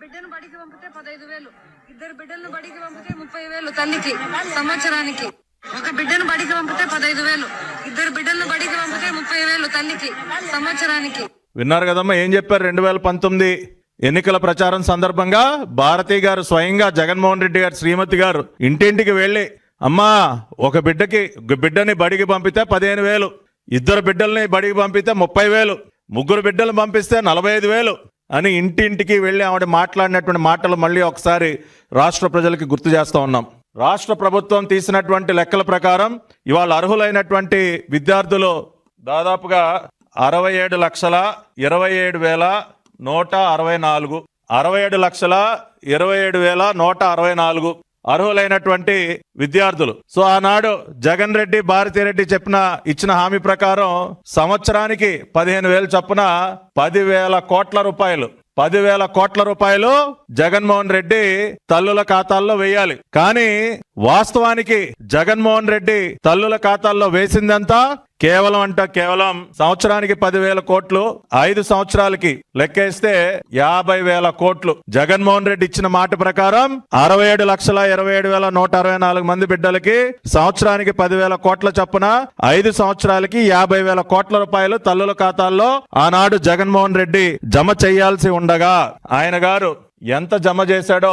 బిడ్డను బడికి పంపితే పదహైదు వేలు. ఇద్దరు బిడ్డలను బడికి పంపితే ముప్పై వేలు తల్లికి సంవత్సరానికి. ఒక బిడ్డను బడికి పంపితే పదహైదు వేలు. ఇద్దరు బిడ్డలను బడికి పంపితే ముప్పై వేలు తల్లికి సంవత్సరానికి. విన్నారు కదమ్మా ఏం చెప్పారు రెండు వేల పంతొమ్మిది ఎన్నికల ప్రచారం సందర్భంగా? భారతి గారు స్వయంగా జగన్మోహన్ రెడ్డి గారు శ్రీమతి గారు ఇంటింటికి వెళ్ళి అమ్మా ఒక బిడ్డకి బిడ్డని బడికి పంపితే పదిహేను వేలు. ఇద్దరు బిడ్డల్ని బడికి పంపితే ముప్పై వేలు. ముగ్గురు బిడ్డలు పంపిస్తే నలభై ఐదు వేలు. అని ఇంటింటికి వెళ్ళి ఆవిడ మాట్లాడినటువంటి మాటలు మళ్ళీ ఒకసారి రాష్ట్ర ప్రజలకి గుర్తు చేస్తూ ఉన్నాం. రాష్ట్ర ప్రభుత్వం తీసినటువంటి లెక్కల ప్రకారం ఇవాళ అర్హులైనటువంటి విద్యార్థులు దాదాపుగా అరవై ఏడు లక్షల ఇరవై ఏడు వేల నూట అరవై నాలుగు. అరవై ఏడు లక్షల ఇరవై ఏడు వేల నూట అరవై నాలుగు. అర్హులైనటువంటి విద్యార్థులు. సో ఆనాడు జగన్ రెడ్డి భారతిరెడ్డి చెప్పిన ఇచ్చిన హామీ ప్రకారం సంవత్సరానికి పదిహేను వేలు చొప్పున పదివేల కోట్ల రూపాయలు పదివేల కోట్ల రూపాయలు జగన్మోహన్ రెడ్డి తల్లుల ఖాతాల్లో వేయాలి. కానీ వాస్తవానికి జగన్మోహన్ రెడ్డి తల్లుల ఖాతాల్లో వేసిందంతా కేవలం అంట కేవలం సంవత్సరానికి పదివేల కోట్లు ఐదు సంవత్సరాలకి లెక్కేస్తే యాభై వేల కోట్లు. జగన్మోహన్ రెడ్డి ఇచ్చిన మాట ప్రకారం అరవై ఏడు లక్షల ఇరవై ఏడు వేల నూట అరవై నాలుగు మంది బిడ్డలకి సంవత్సరానికి పదివేల కోట్ల చొప్పున ఐదు సంవత్సరాలకి యాభై వేల కోట్ల రూపాయలు తల్లుల ఖాతాల్లో ఆనాడు జగన్మోహన్ రెడ్డి జమ చేయాల్సి ఉండగా ఆయన గారు ఎంత జమ చేశాడో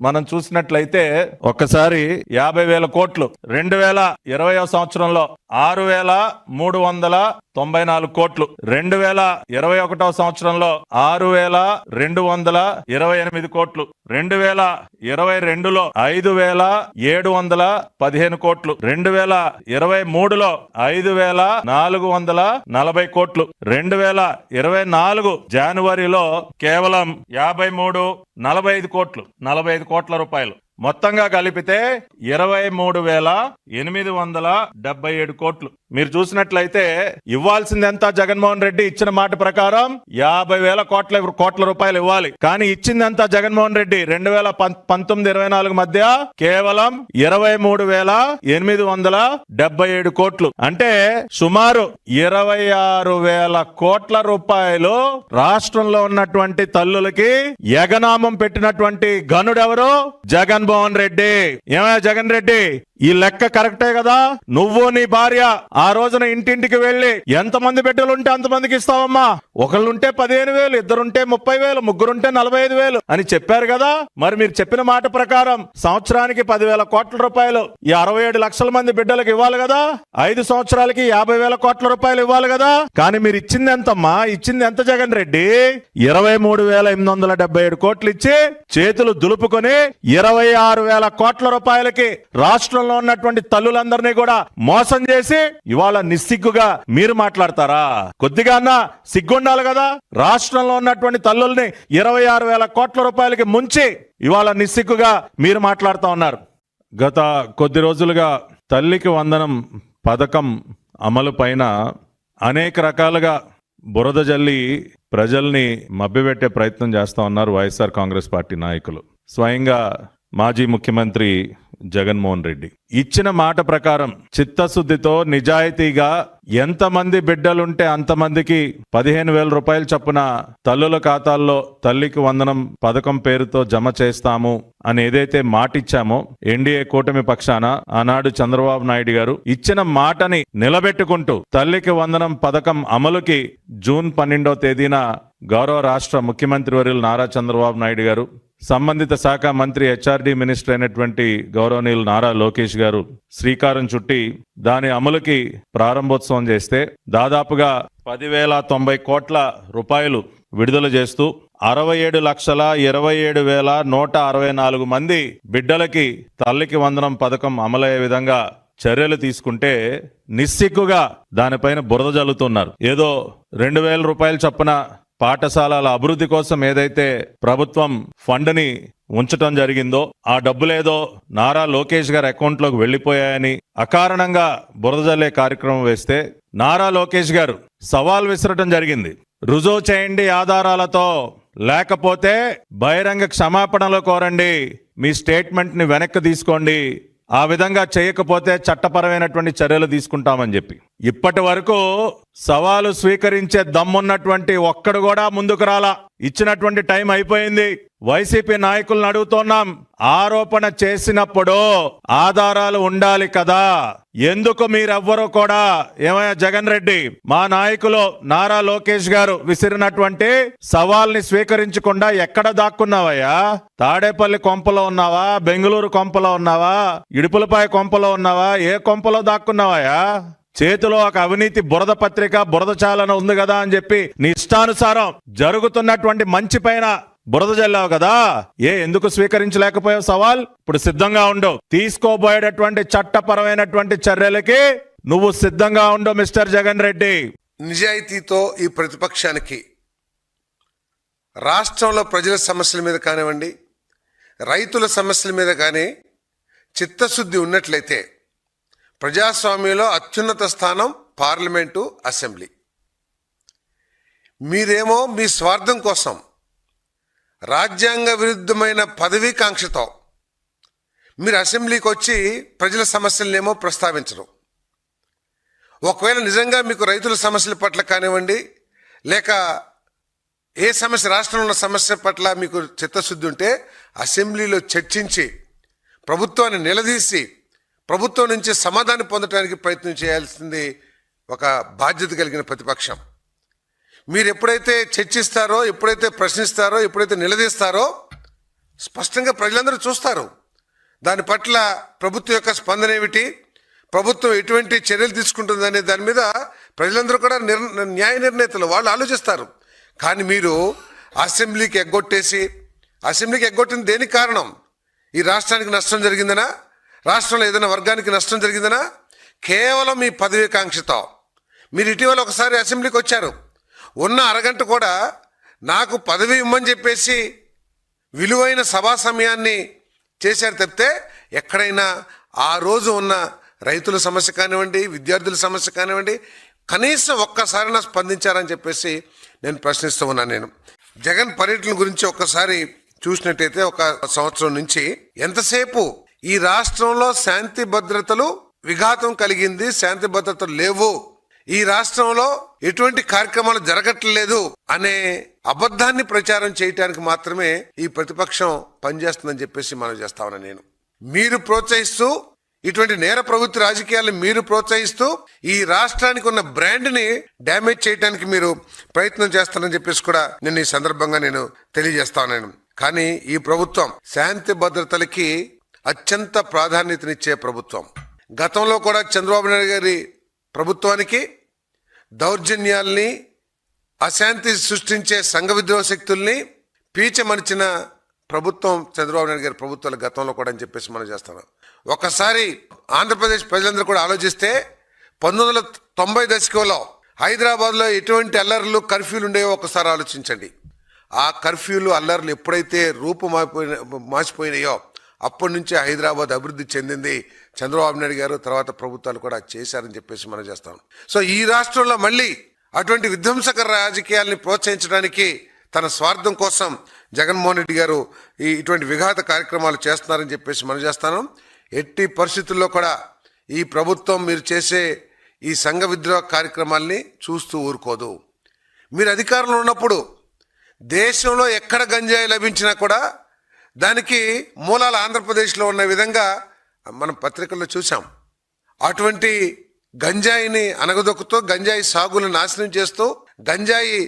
మనం చూసినట్లయితే ఒక్కసారి యాభై వేల కోట్లు. రెండు వేల ఇరవయో సంవత్సరంలో ఆరు వేల మూడు వందల తొంభై నాలుగు కోట్లు. రెండు వేల ఇరవై ఒకటో సంవత్సరంలో ఆరు వేల రెండు వందల ఇరవై ఎనిమిది కోట్లు. రెండు వేల ఇరవై రెండులో ఐదు వేల ఏడు వందల పదిహేను కోట్లు. రెండు వేల ఇరవై మూడులో ఐదు వేల నాలుగు వందల నలభై కోట్లు. రెండు వేల ఇరవై నాలుగు జనవరిలో కేవలం యాభై మూడు నలభై ఐదు కోట్లు నలభై ఐదు కోట్ల రూపాయలు. మొత్తంగా కలిపితే ఇరవై మూడు వేల ఎనిమిది వందల డెబ్బై ఏడు కోట్లు. మీరు చూసినట్లయితే ఇవ్వాల్సింది ఎంత జగన్మోహన్ రెడ్డి ఇచ్చిన మాట ప్రకారం యాభై వేల కోట్ల కోట్ల రూపాయలు ఇవ్వాలి. కానీ ఇచ్చింది ఎంత జగన్మోహన్ రెడ్డి రెండు వేల పం- పంతొమ్మిది ఇరవై నాలుగు మధ్య కేవలం ఇరవై మూడు వేల ఎనిమిది వందల డెబ్బై ఏడు కోట్లు. అంటే సుమారు ఇరవై ఆరు వేల కోట్ల రూపాయలు రాష్ట్రంలో ఉన్నటువంటి తల్లులకి ఎగనామం పెట్టినటువంటి గనుడెవరు జగన్మోహన్ రెడ్డి. ఏమయ్యా జగన్ రెడ్డి? ఈ లెక్క కరెక్టే కదా? నువ్వు నీ భార్య ఆ రోజున ఇంటింటికి వెళ్ళి ఎంతమంది బిడ్డలు ఉంటే అంతమందికి ఇస్తావమ్మా? ఒకళ్ళుంటే పదిహేను వేలు ఇద్దరుంటే ముప్పై వేలు ముగ్గురుంటే నలభై ఐదు వేలు అని చెప్పారు కదా? మరి మీరు చెప్పిన మాట ప్రకారం సంవత్సరానికి పదివేల కోట్ల రూపాయలు ఈ అరవై ఏడు లక్షల మంది బిడ్డలకు ఇవ్వాలి కదా? ఐదు సంవత్సరాలకి యాభై వేల కోట్ల రూపాయలు ఇవ్వాలి కదా? కానీ మీరు ఇచ్చింది ఎంతమ్మా? ఇచ్చింది ఎంత జగన్ రెడ్డి? ఇరవై మూడు వేల ఎనిమిది వందల డెబ్బై ఏడు కోట్లు ఇచ్చి చేతులు దులుపుకొని ఇరవై ఆరు వేల కోట్ల రూపాయలకి రాష్ట్రంలో ఉన్నటువంటి తల్లులందరినీ కూడా మోసం చేసి ఇవాళ నిస్సిగ్గుగా మీరు మాట్లాడతారా? కొద్దిగా అన్న సిగ్గుండాలి కదా? రాష్ట్రంలో ఉన్నటువంటి తల్లుల్ని ఇరవై ఆరు వేల కోట్ల రూపాయలకి ముంచి ఇవాళ నిస్సిగ్గుగా మీరు మాట్లాడుతా ఉన్నారు. గత కొద్ది రోజులుగా తల్లికి వందనం పథకం అమలు పైన అనేక రకాలుగా బురద జల్లి ప్రజల్ని మభ్యపెట్టే ప్రయత్నం చేస్తా ఉన్నారు వైఎస్ఆర్ కాంగ్రెస్ పార్టీ నాయకులు. స్వయంగా మాజీ ముఖ్యమంత్రి జగన్మోహన్ రెడ్డి. ఇచ్చిన మాట ప్రకారం చిత్తశుద్ధితో నిజాయితీగా ఎంతమంది బిడ్డలుంటే అంతమందికి పదిహేను వేల రూపాయలు చొప్పున తల్లుల ఖాతాల్లో తల్లికి వందనం పథకం పేరుతో జమ చేస్తాము అని ఏదైతే మాటిచ్చామో ఎన్డీఏ కూటమి పక్షాన ఆనాడు చంద్రబాబు నాయుడు గారు ఇచ్చిన మాటని నిలబెట్టుకుంటూ తల్లికి వందనం పథకం అమలుకి జూన్ పన్నెండో తేదీన గౌరవ రాష్ట్ర ముఖ్యమంత్రి వర్యులు నారా చంద్రబాబు నాయుడు గారు సంబంధిత శాఖ మంత్రి హెచ్ఆర్డి మినిస్టర్ అయినటువంటి గౌరవనీయులు నారా లోకేష్ గారు శ్రీకారం చుట్టి దాని అమలుకి ప్రారంభోత్సవం చేస్తే దాదాపుగా పదివేల తొంభై కోట్ల రూపాయలు విడుదల చేస్తూ అరవై ఏడు లక్షల ఇరవై ఏడు వేల నూట అరవై నాలుగు మంది బిడ్డలకి తల్లికి వందనం పథకం అమలయ్యే విధంగా చర్యలు తీసుకుంటే నిస్సిగ్గుగా దానిపైన బురద జల్లుతున్నారు. ఏదో రెండు వేల రూపాయలు చొప్పున పాఠశాలల అభివృద్ధి కోసం ఏదైతే ప్రభుత్వం ఫండ్ని ఉంచటం జరిగిందో ఆ డబ్బులేదో నారా లోకేష్ గారి అకౌంట్లోకి వెళ్ళిపోయాయని అకారణంగా బురద జల్లే కార్యక్రమం వేస్తే నారా లోకేష్ గారు సవాల్ విసరటం జరిగింది. రుజువు చేయండి ఆధారాలతో లేకపోతే బహిరంగ క్షమాపణలు కోరండి మీ స్టేట్మెంట్ని వెనక్కి తీసుకోండి ఆ విధంగా చేయకపోతే చట్టపరమైనటువంటి చర్యలు తీసుకుంటామని చెప్పి. ఇప్పటి వరకు సవాలు స్వీకరించే దమ్మున్నటువంటి ఒక్కడు కూడా ముందుకు రాలా. ఇచ్చినటువంటి టైం అయిపోయింది. వైసీపీ నాయకులను అడుగుతున్నాం. ఆరోపణ చేసినప్పుడు ఆధారాలు ఉండాలి కదా. ఎందుకు మీరెవ్వరూ కూడా? ఏమయ్యా జగన్ రెడ్డి? మా నాయకులు నారా లోకేష్ గారు విసిరినటువంటి సవాల్ని స్వీకరించకుండా ఎక్కడ దాక్కున్నావయ్యా? తాడేపల్లి కొంపలో ఉన్నావా? బెంగళూరు కొంపలో ఉన్నావా? ఇడుపులపాయ కొంపలో ఉన్నావా? ఏ కొంపలో దాక్కున్నావయ్యా? చేతిలో ఒక అవినీతి బురద పత్రిక బురద చాలన ఉంది కదా అని చెప్పి నీ ఇష్టానుసారం జరుగుతున్నటువంటి మంచి పైన బురద జల్లావు కదా. ఏ ఎందుకు స్వీకరించలేకపోయావు సవాల్? ఇప్పుడు సిద్ధంగా ఉండవు తీసుకోబోయేటటువంటి చట్టపరమైనటువంటి చర్యలకి నువ్వు సిద్ధంగా ఉండవు మిస్టర్ జగన్ రెడ్డి. నిజాయితీతో ఈ ప్రతిపక్షానికి రాష్ట్రంలో ప్రజల సమస్యల మీద కానివ్వండి రైతుల సమస్యల మీద కానీ చిత్తశుద్ధి ఉన్నట్లయితే ప్రజాస్వామ్యంలో అత్యున్నత స్థానం పార్లమెంటు అసెంబ్లీ. మీరేమో మీ స్వార్థం కోసం రాజ్యాంగ విరుద్ధమైన పదవీకాంక్షతో మీరు అసెంబ్లీకి వచ్చి ప్రజల సమస్యలనేమో ప్రస్తావించరు. ఒకవేళ నిజంగా మీకు రైతుల సమస్యల పట్ల కానివ్వండి లేక ఏ సమస్య రాష్ట్రంలో ఉన్న సమస్య పట్ల మీకు చిత్తశుద్ధి ఉంటే అసెంబ్లీలో చర్చించి ప్రభుత్వాన్ని నిలదీసి ప్రభుత్వం నుంచి సమాధానం పొందడానికి ప్రయత్నం చేయాల్సింది ఒక బాధ్యత కలిగిన ప్రతిపక్షం. మీరు ఎప్పుడైతే చర్చిస్తారో ఎప్పుడైతే ప్రశ్నిస్తారో ఎప్పుడైతే నిలదీస్తారో స్పష్టంగా ప్రజలందరూ చూస్తారు. దాని పట్ల ప్రభుత్వం యొక్క స్పందన ఏమిటి? ప్రభుత్వం ఎటువంటి చర్యలు తీసుకుంటుందనే దాని మీద ప్రజలందరూ కూడా నిర్ న్యాయ నిర్ణేతలు వాళ్ళు ఆలోచిస్తారు. కానీ మీరు అసెంబ్లీకి ఎగ్గొట్టేసి అసెంబ్లీకి ఎగ్గొట్టింది దేనికి కారణం? ఈ రాష్ట్రానికి నష్టం జరిగిందనా? రాష్ట్రంలో ఏదైనా వర్గానికి నష్టం జరిగిందనా? కేవలం మీ పదవీకాంక్షతో మీరు ఇటీవల ఒకసారి అసెంబ్లీకి వచ్చారు. ఉన్న అరగంట కూడా నాకు పదవి ఇమ్మని చెప్పేసి విలువైన సభా సమయాన్ని చేశారు తప్పితే ఎక్కడైనా ఆ రోజు ఉన్న రైతుల సమస్య కానివ్వండి విద్యార్థుల సమస్య కానివ్వండి కనీసం ఒక్కసారైనా స్పందించారని చెప్పేసి నేను ప్రశ్నిస్తూ ఉన్నాను నేను. జగన్ పర్యటన గురించి ఒక్కసారి చూసినట్టయితే ఒక సంవత్సరం నుంచి ఎంతసేపు ఈ రాష్ట్రంలో శాంతి భద్రతలు విఘాతం కలిగింది. శాంతి భద్రతలు లేవు. ఈ రాష్ట్రంలో ఎటువంటి కార్యక్రమాలు జరగట్లేదు అనే అబద్ధాన్ని ప్రచారం చేయటానికి మాత్రమే ఈ ప్రతిపక్షం పనిచేస్తుందని చెప్పేసి మనం చేస్తా నేను. మీరు ప్రోత్సహిస్తూ ఇటువంటి నేర ప్రభుత్వ రాజకీయాలను మీరు ప్రోత్సహిస్తూ ఈ రాష్ట్రానికి ఉన్న బ్రాండ్ని డ్యామేజ్ చేయడానికి మీరు ప్రయత్నం చేస్తారని చెప్పేసి కూడా నేను ఈ సందర్భంగా నేను తెలియజేస్తా ఉన్నాను. కానీ ఈ ప్రభుత్వం శాంతి భద్రతలకి అత్యంత ప్రాధాన్యతనిచ్చే ప్రభుత్వం. గతంలో కూడా చంద్రబాబు నాయుడు గారి ప్రభుత్వానికి దౌర్జన్యాల్ని అశాంతి సృష్టించే సంఘ విద్రోహ శక్తుల్ని పీచమరిచిన ప్రభుత్వం చంద్రబాబు నాయుడు గారి ప్రభుత్వాల గతంలో కూడా అని చెప్పేసి మనం చేస్తున్నాం. ఒకసారి ఆంధ్రప్రదేశ్ ప్రజలందరూ కూడా ఆలోచిస్తే పంతొమ్మిది వందల తొంభై దశకంలో హైదరాబాద్లో ఎటువంటి అల్లర్లు కర్ఫ్యూలు ఉండేవో ఒకసారి ఆలోచించండి. ఆ కర్ఫ్యూలు అల్లర్లు ఎప్పుడైతే రూపు మారిపోయిన మార్చిపోయినాయో అప్పటి నుంచి హైదరాబాద్ అభివృద్ధి చెందింది చంద్రబాబు నాయుడు గారు తర్వాత ప్రభుత్వాలు కూడా చేశారని చెప్పేసి మనం చేస్తాం. సో ఈ రాష్ట్రంలో మళ్ళీ అటువంటి విధ్వంసకర రాజకీయాల్ని ప్రోత్సహించడానికి తన స్వార్థం కోసం జగన్మోహన్ రెడ్డి గారు ఈ ఇటువంటి విఘాత కార్యక్రమాలు చేస్తున్నారని చెప్పేసి మనం చేస్తాను. ఎట్టి పరిస్థితుల్లో కూడా ఈ ప్రభుత్వం మీరు చేసే ఈ సంఘ విద్రోహ కార్యక్రమాల్ని చూస్తూ ఊరుకోదు. మీరు అధికారంలో ఉన్నప్పుడు దేశంలో ఎక్కడ గంజాయి లభించినా కూడా దానికి మూలాలు ఆంధ్రప్రదేశ్లో ఉన్న విధంగా మనం పత్రికల్లో చూసాం అటువంటి గంజాయిని అనగదొక్కుతూ గంజాయి సాగును నాశనం చేస్తూ గంజాయి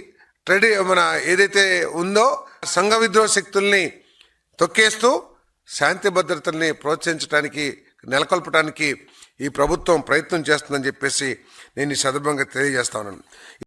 ట్రెడి మన ఏదైతే ఉందో సంఘ విద్రోహ శక్తుల్ని తొక్కేస్తూ శాంతి భద్రతల్ని ప్రోత్సహించడానికి నెలకొల్పడానికి ఈ ప్రభుత్వం ప్రయత్నం చేస్తుందని చెప్పేసి నేను ఈ సందర్భంగా తెలియజేస్తా ఉన్నాను.